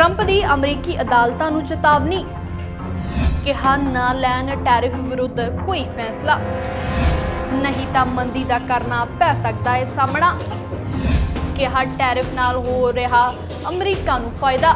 Trump ਦੀ ਅਮਰੀਕੀ ਅਦਾਲਤਾਂ ਨੂੰ ਚੇਤਾਵਨੀ, ਕਿਹਾ ਨਾ ਲੈਣ ਟੈਰਿਫ ਵਿਰੁੱਧ ਕੋਈ ਫੈਸਲਾ। ਨਹੀਂ ਤਾਂ ਮੰਦੀ ਦਾ ਕਰਨਾ ਪੈ ਸਕਦਾ ਹੈ ਸਾਹਮਣਾ, ਕਿਹਾ ਟੈਰਿਫ ਨਾਲ ਹੋ ਰਿਹਾ ਅਮਰੀਕਾ ਨੂੰ ਫਾਇਦਾ।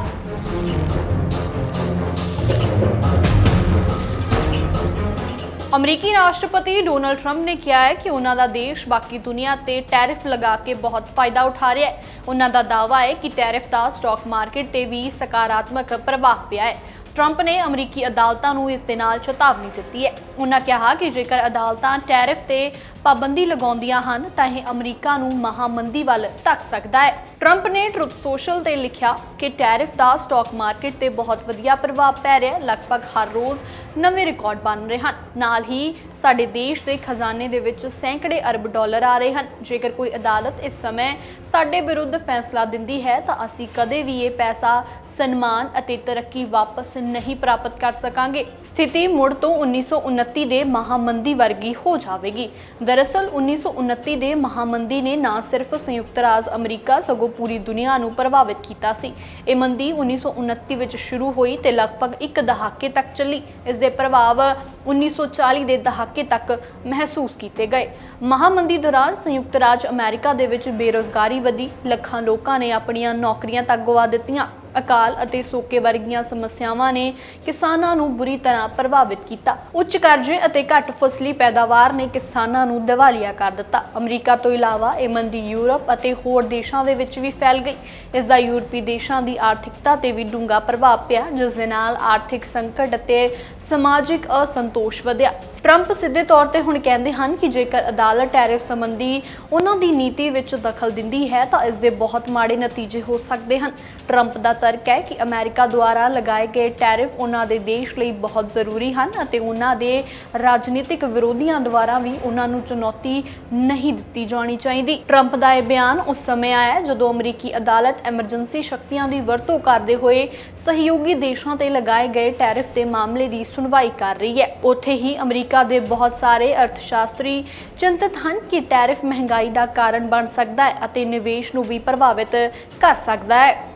ਅਮਰੀਕੀ ਰਾਸ਼ਟਰਪਤੀ ਡੋਨਲਡ ਟਰੰਪ ਨੇ ਕਿਹਾ ਹੈ ਕਿ ਉਹਨਾਂ ਦਾ ਦੇਸ਼ ਬਾਕੀ ਦੁਨੀਆ ਤੇ ਟੈਰਿਫ ਲਗਾ ਕੇ ਬਹੁਤ ਫਾਇਦਾ ਉਠਾ ਰਿਹਾ ਹੈ। ਉਹਨਾਂ ਦਾ ਦਾਅਵਾ ਹੈ ਕਿ ਟੈਰਿਫ ਦਾ ਸਟਾਕ ਮਾਰਕੀਟ ਤੇ ਵੀ ਸਕਾਰਾਤਮਕ ਪ੍ਰਭਾਵ ਪਿਆ ਹੈ। ਟਰੰਪ ਨੇ ਅਮਰੀਕੀ ਅਦਾਲਤਾਂ ਨੂੰ ਇਸ ਦੇ ਨਾਲ ਚੇਤਾਵਨੀ ਦਿੱਤੀ ਹੈ। ਉਹਨਾਂ ਕਿਹਾ ਕਿ ਜੇਕਰ ਅਦਾਲਤਾਂ ਟੈਰਿਫ ਤੇ ਪਾਬੰਦੀ ਲਗਾਉਂਦੀਆਂ ਹਨ ਤਾਂ ਇਹ ਅਮਰੀਕਾ ਨੂੰ ਮਹਾਮੰਦੀ ਵੱਲ ਧੱਕ ਸਕਦਾ ਹੈ। ਟਰੰਪ ਨੇ ਟਰੁੱਥ ਸੋਸ਼ਲ ਤੇ ਲਿਖਿਆ ਕਿ ਟੈਰਿਫ ਦਾ ਸਟਾਕ ਮਾਰਕੀਟ ਤੇ ਬਹੁਤ ਵਧੀਆ ਪ੍ਰਭਾਵ ਪੈ ਰਿਹਾ ਹੈ। ਲਗਭਗ ਹਰ ਰੋਜ਼ ਨਵੇਂ ਰਿਕਾਰਡ ਬਣ ਰਹੇ ਹਨ। ਨਾਲ ਹੀ ਸਾਡੇ ਦੇਸ਼ ਦੇ ਖਜ਼ਾਨੇ ਦੇ ਵਿੱਚ ਸੈਂਕੜੇ ਅਰਬ ਡਾਲਰ ਆ ਰਹੇ ਹਨ। ਜੇਕਰ ਕੋਈ ਅਦਾਲਤ ਇਸ ਸਮੇਂ ਸਾਡੇ ਵਿਰੁੱਧ ਫੈਸਲਾ ਦਿੰਦੀ ਹੈ ਤਾਂ ਅਸੀਂ ਕਦੇ ਵੀ ਇਹ ਪੈਸਾ, ਸਨਮਾਨ ਅਤੇ ਤਰੱਕੀ ਵਾਪਸ ਨਹੀਂ ਪ੍ਰਾਪਤ ਕਰ ਸਕਾਂਗੇ। ਸਥਿਤੀ ਮੁੜ ਤੋਂ 1929 ਦੇ ਮਹਾਮੰਦੀ ਵਰਗੀ ਹੋ ਜਾਵੇਗੀ। ਦਰਅਸਲ 1929 ਦੇ ਮਹਾਮੰਦੀ ਨੇ ਨਾ ਸਿਰਫ ਸੰਯੁਕਤ ਰਾਜ ਅਮਰੀਕਾ ਸਗੋਂ ਪੂਰੀ ਦੁਨੀਆ ਨੂੰ ਪ੍ਰਭਾਵਿਤ ਕੀਤਾ ਸੀ। ਇਹ ਮੰਦੀ 1929 ਵਿੱਚ ਸ਼ੁਰੂ ਹੋਈ ਤੇ ਲਗਭਗ ਇੱਕ ਦਹਾਕੇ ਤੱਕ ਚੱਲੀ। ਇਸ ਦੇ ਪ੍ਰਭਾਵ 1940 ਦੇ ਦਹਾਕੇ ਤੱਕ ਮਹਿਸੂਸ ਕੀਤੇ ਗਏ। ਮਹਾਮੰਦੀ ਦੌਰਾਨ ਸੰਯੁਕਤ ਰਾਜ ਅਮਰੀਕਾ ਦੇ ਵਿੱਚ ਬੇਰੋਜ਼ਗਾਰੀ ਵਧੀ। ਲੱਖਾਂ ਲੋਕਾਂ ਨੇ ਆਪਣੀਆਂ ਨੌਕਰੀਆਂ ਤੱਕ ਗਵਾ ਦਿੱਤੀਆਂ। ਅਕਾਲ ਅਤੇ ਸੋਕੇ ਵਰਗੀਆਂ ਸਮੱਸਿਆਵਾਂ ਨੇ ਕਿਸਾਨਾਂ ਨੂੰ ਬੁਰੀ ਤਰ੍ਹਾਂ ਪ੍ਰਭਾਵਿਤ ਕੀਤਾ। ਉੱਚ ਕਰਜ਼ੇ ਅਤੇ ਘੱਟ ਫਸਲੀ ਪੈਦਾਵਾਰ ਨੇ ਕਿਸਾਨਾਂ ਨੂੰ ਦਿਵਾਲੀਆ ਕਰ ਦਿੱਤਾ। ਅਮਰੀਕਾ ਤੋਂ ਇਲਾਵਾ ਇਹ ਮੰਦੀ ਯੂਰਪ ਅਤੇ ਹੋਰ ਦੇਸ਼ਾਂ ਦੇ ਵਿੱਚ ਵੀ ਫੈਲ ਗਈ। ਇਸ ਦਾ ਯੂਰਪੀ ਦੇਸ਼ਾਂ ਦੀ ਆਰਥਿਕਤਾ ਤੇ ਵੀ ਡੂੰਘਾ ਪ੍ਰਭਾਵ ਪਿਆ, ਜਿਸ ਦੇ ਨਾਲ ਆਰਥਿਕ ਸੰਕਟ ਅਤੇ ਸਮਾਜਿਕ ਅਸੰਤੋਸ਼ ਵਧਿਆ। ਟਰੰਪ ਸਿੱਧੇ ਤੌਰ ਤੇ ਹੁਣ ਕਹਿੰਦੇ ਹਨ ਕਿ ਜੇਕਰ ਅਦਾਲਤ ਟੈਰਿਫ ਸੰਬੰਧੀ ਉਹਨਾਂ ਦੀ ਨੀਤੀ ਵਿੱਚ ਦਖਲ ਦਿੰਦੀ ਹੈ, ਤਾਂ ਇਸ ਦੇ ਬਹੁਤ ਮਾੜੇ ਨਤੀਜੇ ਹੋ ਸਕਦੇ ਹਨ। ਟਰੰਪ ਦਾ ਤਰਕ ਹੈ ਕਿ ਅਮਰੀਕਾ ਦੁਆਰਾ ਲਗਾਏ ਗਏ ਟੈਰਿਫ ਉਹਨਾਂ ਦੇ ਦੇਸ਼ ਲਈ ਬਹੁਤ ਜ਼ਰੂਰੀ ਹਨ ਅਤੇ ਉਹਨਾਂ ਦੇ ਰਾਜਨੀਤਿਕ ਵਿਰੋਧੀਆਂ ਦੁਆਰਾ ਵੀ ਉਹਨਾਂ ਨੂੰ ਚੁਣੌਤੀ ਨਹੀਂ ਦਿੱਤੀ ਜਾਣੀ ਚਾਹੀਦੀ। ਟਰੰਪ ਦਾ ਇਹ ਬਿਆਨ ਉਸ ਸਮੇਂ ਆਇਆ ਜਦੋਂ ਅਮਰੀਕੀ ਅਦਾਲਤ ਐਮਰਜੈਂਸੀ ਸ਼ਕਤੀਆਂ ਦੀ ਵਰਤੋਂ ਕਰਦੇ ਹੋਏ ਸਹਿਯੋਗੀ ਦੇਸ਼ਾਂ ਤੇ ਲਗਾਏ ਗਏ ਟੈਰਿਫ ਦੇ ਮਾਮਲੇ ਦੀ ਸੁਣਵਾਈ ਕਰ ਰਹੀ ਹੈ। ਉੱਥੇ ਹੀ ਅਮਰੀਕਾ ਦੇ ਬਹੁਤ ਸਾਰੇ ਅਰਥਸ਼ਾਸਤਰੀ ਚਿੰਤਤ ਹਨ ਕਿ ਟੈਰਿਫ ਮਹਿੰਗਾਈ ਦਾ ਕਾਰਨ ਬਣ ਸਕਦਾ ਹੈ ਅਤੇ ਨਿਵੇਸ਼ ਨੂੰ ਵੀ ਪ੍ਰਭਾਵਿਤ ਕਰ ਸਕਦਾ ਹੈ।